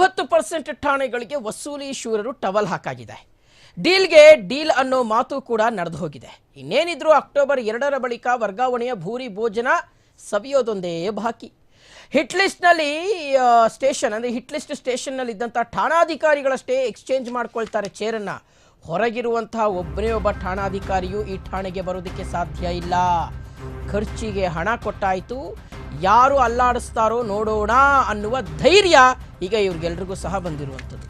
ಎಂಬತ್ತು ಪರ್ಸೆಂಟ್ ಠಾಣೆಗಳಿಗೆ ವಸೂಲಿ ಶೂರರು towel ಹಾಕಾಗಿದೆ. ಡೀಲ್ಗೆ deal ಅನ್ನೋ ಮಾತು ಕೂಡ ನಡೆದು ಹೋಗಿದೆ. ಇನ್ನೇನಿದ್ರು ಅಕ್ಟೋಬರ್ ಎರಡರ ಬಳಿಕ ವರ್ಗಾವಣೆಯ ಭೂರಿ ಭೋಜನ ಸವಿಯೋದೊಂದೇ ಬಾಕಿ. ಹಿಟ್ ಲಿಸ್ಟ್ನಲ್ಲಿ ಸ್ಟೇಷನ್ ಅಂದರೆ ಹಿಟ್ ಲಿಸ್ಟ್ ಸ್ಟೇಷನ್ನಲ್ಲಿ ಠಾಣಾಧಿಕಾರಿಗಳಷ್ಟೇ ಎಕ್ಸ್ಚೇಂಜ್ ಮಾಡ್ಕೊಳ್ತಾರೆ ಚೇರನ್ನು. ಹೊರಗಿರುವಂತಹ ಒಬ್ಬನೇ ಒಬ್ಬ ಠಾಣಾಧಿಕಾರಿಯು ಈ ಠಾಣೆಗೆ ಬರೋದಕ್ಕೆ ಸಾಧ್ಯ ಇಲ್ಲ. ಖರ್ಚಿಗೆ ಹಣ ಕೊಟ್ಟಾಯಿತು. ಯಾರು ಅಲ್ಲಾಡಿಸ್ತಾರೋ ನೋಡೋಣ ಅನ್ನುವ ಧೈರ್ಯ ಈಗ ಇವ್ರಿಗೆಲ್ರಿಗೂ ಸಹ ಬಂದಿರುವಂಥದ್ದು.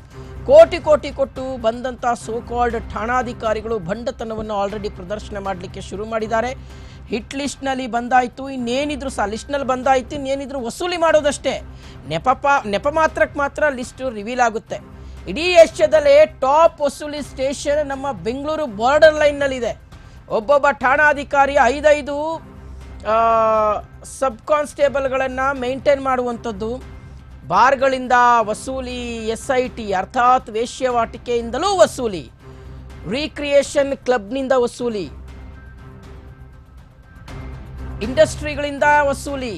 ಕೋಟಿ ಕೋಟಿ ಕೊಟ್ಟು ಬಂದಂಥ ಸೋಕಾಲ್ಡ್ ಠಾಣಾಧಿಕಾರಿಗಳು ಬಂಡತನವನ್ನು ಆಲ್ರೆಡಿ ಪ್ರದರ್ಶನ ಮಾಡಲಿಕ್ಕೆ ಶುರು ಮಾಡಿದ್ದಾರೆ. ಹಿಟ್ ಲಿಸ್ಟ್ನಲ್ಲಿ ಬಂದಾಯಿತು, ಇನ್ನೇನಿದ್ರು ಸಹ, ಲಿಸ್ಟ್ನಲ್ಲಿ ಬಂದಾಯಿತು, ಇನ್ನೇನಿದ್ರು ವಸೂಲಿ ಮಾಡೋದಷ್ಟೇ. ನೆಪಪ ನೆಪ ಮಾತ್ರಕ್ಕೆ ಮಾತ್ರ ಲಿಸ್ಟ್ ರಿವೀಲ್ ಆಗುತ್ತೆ. ಇಡೀ ಏಷ್ಯಾದಲ್ಲೇ ಟಾಪ್ ವಸೂಲಿ ಸ್ಟೇಷನ್ ನಮ್ಮ ಬೆಂಗಳೂರು ಬಾರ್ಡರ್ ಲೈನ್ನಲ್ಲಿದೆ ಒಬ್ಬೊಬ್ಬ ಠಾಣಾಧಿಕಾರಿ ಐದೈದು ಸಬ್ ಕಾನ್ಸ್ಟೇಬಲ್ಗಳನ್ನು ಮೇಂಟೈನ್ ಮಾಡುವಂಥದ್ದು. ಬಾರ್ಗಳಿಂದ ವಸೂಲಿ ಎಸ್ ಐ ಟಿ ಅರ್ಥಾತ್ ವೇಶ್ಯವಾಟಿಕೆಯಿಂದಲೂ ವಸೂಲಿ. ರೀಕ್ರಿಯೇಷನ್ ಕ್ಲಬ್ನಿಂದ ವಸೂಲಿ. ಇಂಡಸ್ಟ್ರಿಗಳಿಂದ ವಸೂಲಿ.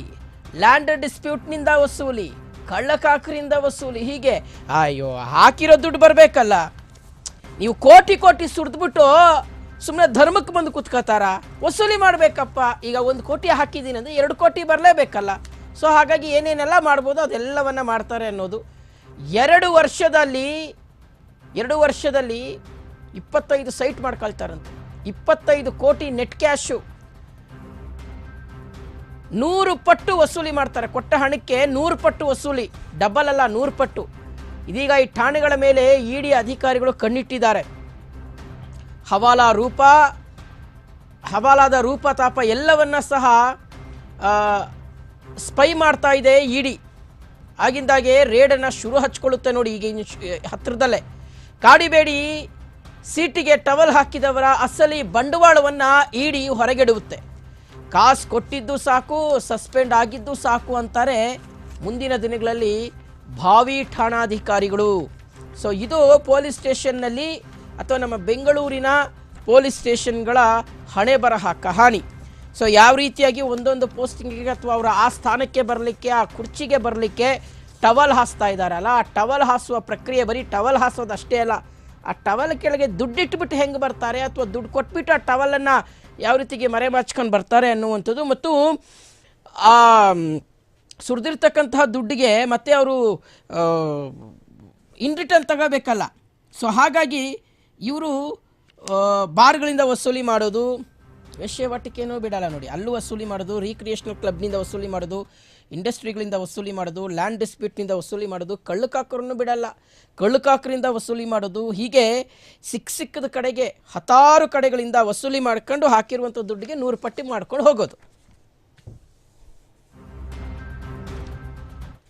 ಲ್ಯಾಂಡ್ ಡಿಸ್ಪ್ಯೂಟ್ನಿಂದ ವಸೂಲಿ. ಕಳ್ಳಕಾಕರಿಂದ ವಸೂಲಿ. ಹೀಗೆ, ಅಯ್ಯೋ, ಹಾಕಿರೋ ದುಡ್ಡು ಬರಬೇಕಲ್ಲ. ನೀವು ಕೋಟಿ ಕೋಟಿ ಸುರಿದ್ಬಿಟ್ಟು ಸುಮ್ಮನೆ ಧರ್ಮಕ್ಕೆ ಬಂದು ಕುತ್ಕೋತಾರ ವಸೂಲಿ ಮಾಡಬೇಕಪ್ಪ. ಈಗ ಒಂದು ಕೋಟಿ ಹಾಕಿದ್ದೀನಿ ಅಂದರೆ ಎರಡು ಕೋಟಿ ಬರಲೇಬೇಕಲ್ಲ. ಸೊ ಹಾಗಾಗಿ ಏನೇನೆಲ್ಲ ಮಾಡ್ಬೋದು, ಅದೆಲ್ಲವನ್ನ ಮಾಡ್ತಾರೆ ಅನ್ನೋದು. ಎರಡು ವರ್ಷದಲ್ಲಿ ಎರಡು ವರ್ಷದಲ್ಲಿ ಇಪ್ಪತ್ತೈದು ಸೈಟ್ ಮಾಡ್ಕೊಳ್ತಾರಂತೆ. ಇಪ್ಪತ್ತೈದು ಕೋಟಿ ನೆಟ್ ಕ್ಯಾಶು. ನೂರು ಪಟ್ಟು ವಸೂಲಿ ಮಾಡ್ತಾರೆ. ಕೊಟ್ಟ ಹಣಕ್ಕೆ ನೂರು ಪಟ್ಟು ವಸೂಲಿ. ಡಬಲ್ ಅಲ್ಲ, ನೂರು ಪಟ್ಟು. ಇದೀಗ ಈ ಠಾಣೆಗಳ ಮೇಲೆ ಇಡಿ ಅಧಿಕಾರಿಗಳು ಕಣ್ಣಿಟ್ಟಿದ್ದಾರೆ. ಹವಾಲಾ ರೂಪ, ಹವಾಲಾದ ರೂಪ ತಾಪ ಎಲ್ಲವನ್ನ ಸಹ ಸ್ಪೈ ಮಾಡ್ತಾ ಇದೆ ಇಡಿ. ಆಗಿಂದಾಗೆ ರೇಡನ್ನು ಶುರು ಹಚ್ಕೊಳ್ಳುತ್ತೆ ನೋಡಿ ಈಗ ಇನ್ನು ಹತ್ತಿರದಲ್ಲೇ. ಕಾಡಿಬೇಡಿ, ಸೀಟಿಗೆ ಟವಲ್ ಹಾಕಿದವರ ಅಸಲಿ ಬಂಡವಾಳವನ್ನು ಇಡಿ ಹೊರಗೆಡುತ್ತೆ. ಕಾಸು ಕೊಟ್ಟಿದ್ದು ಸಾಕು, ಸಸ್ಪೆಂಡ್ ಆಗಿದ್ದು ಸಾಕು ಅಂತಾರೆ ಮುಂದಿನ ದಿನಗಳಲ್ಲಿ ಭಾವಿ ಠಾಣಾಧಿಕಾರಿಗಳು. ಸೊ, ಇದು ಪೊಲೀಸ್ ಸ್ಟೇಷನ್ನಲ್ಲಿ ಅಥವಾ ನಮ್ಮ ಬೆಂಗಳೂರಿನ ಪೊಲೀಸ್ ಸ್ಟೇಷನ್ಗಳ ಹಣೆ ಬರಹ ಕಹಾನಿ ಸೊ ಯಾವ ರೀತಿಯಾಗಿ ಒಂದೊಂದು ಪೋಸ್ಟಿಂಗಿಗೆ ಅಥವಾ ಅವರ ಆ ಸ್ಥಾನಕ್ಕೆ ಬರಲಿಕ್ಕೆ, ಆ ಕುರ್ಚಿಗೆ ಬರಲಿಕ್ಕೆ ಟವಲ್ ಹಾಸ್ತಾ ಇದ್ದಾರಲ್ಲ ಆ ಟವಲ್ ಹಾಸುವ ಪ್ರಕ್ರಿಯೆ ಬರೀ ಟವಲ್ ಹಾಸೋದು ಅಷ್ಟೇ ಅಲ್ಲ. ಆ ಟವಲ್ ಕೆಳಗೆ ದುಡ್ಡಿಟ್ಬಿಟ್ಟು ಹೆಂಗೆ ಬರ್ತಾರೆ ಅಥವಾ ದುಡ್ಡು ಕೊಟ್ಬಿಟ್ಟು ಆ ಟವಲನ್ನು ಯಾವ ರೀತಿಗೆ ಮರೆ ಮಾಚ್ಕೊಂಡು ಬರ್ತಾರೆ ಅನ್ನುವಂಥದ್ದು ಮತ್ತು, ಆ, ಸುರಿದಿರ್ತಕ್ಕಂತಹ ದುಡ್ಡಿಗೆ ಮತ್ತೆ ಅವರು ಇನ್ ರಿಟರ್ನ್ ತಗೋಬೇಕಲ್ಲ. ಸೊ ಹಾಗಾಗಿ ಇವರು ಬಾರ್ಗಳಿಂದ ವಸೂಲಿ ಮಾಡೋದು ವೇಶ್ಯವಾಟಿಕೆನೂ ಬಿಡಲ್ಲ ನೋಡಿ. ಅಲ್ಲೂ ವಸೂಲಿ ಮಾಡೋದು ರೀಕ್ರಿಯೇಷನಲ್ ಕ್ಲಬ್ನಿಂದ ವಸೂಲಿ ಮಾಡೋದು ಇಂಡಸ್ಟ್ರಿಗಳಿಂದ ವಸೂಲಿ ಮಾಡೋದು ಲ್ಯಾಂಡ್ ಡಿಸ್ಪ್ಯೂಟ್ನಿಂದ ವಸೂಲಿ ಮಾಡೋದು ಕಳ್ಳುಕಾಕರನ್ನು ಬಿಡಲ್ಲ. ಕಳ್ಳುಕಾಕರಿಂದ ವಸೂಲಿ ಮಾಡೋದು ಹೀಗೆ ಸಿಕ್ಕ ಸಿಕ್ಕದ ಕಡೆಗೆ, ಹತ್ತಾರು ಕಡೆಗಳಿಂದ ವಸೂಲಿ ಮಾಡ್ಕೊಂಡು ಹಾಕಿರುವಂಥ ದುಡ್ಡಿಗೆ ನೂರು ಪಟ್ಟಿ ಮಾಡ್ಕೊಂಡು ಹೋಗೋದು.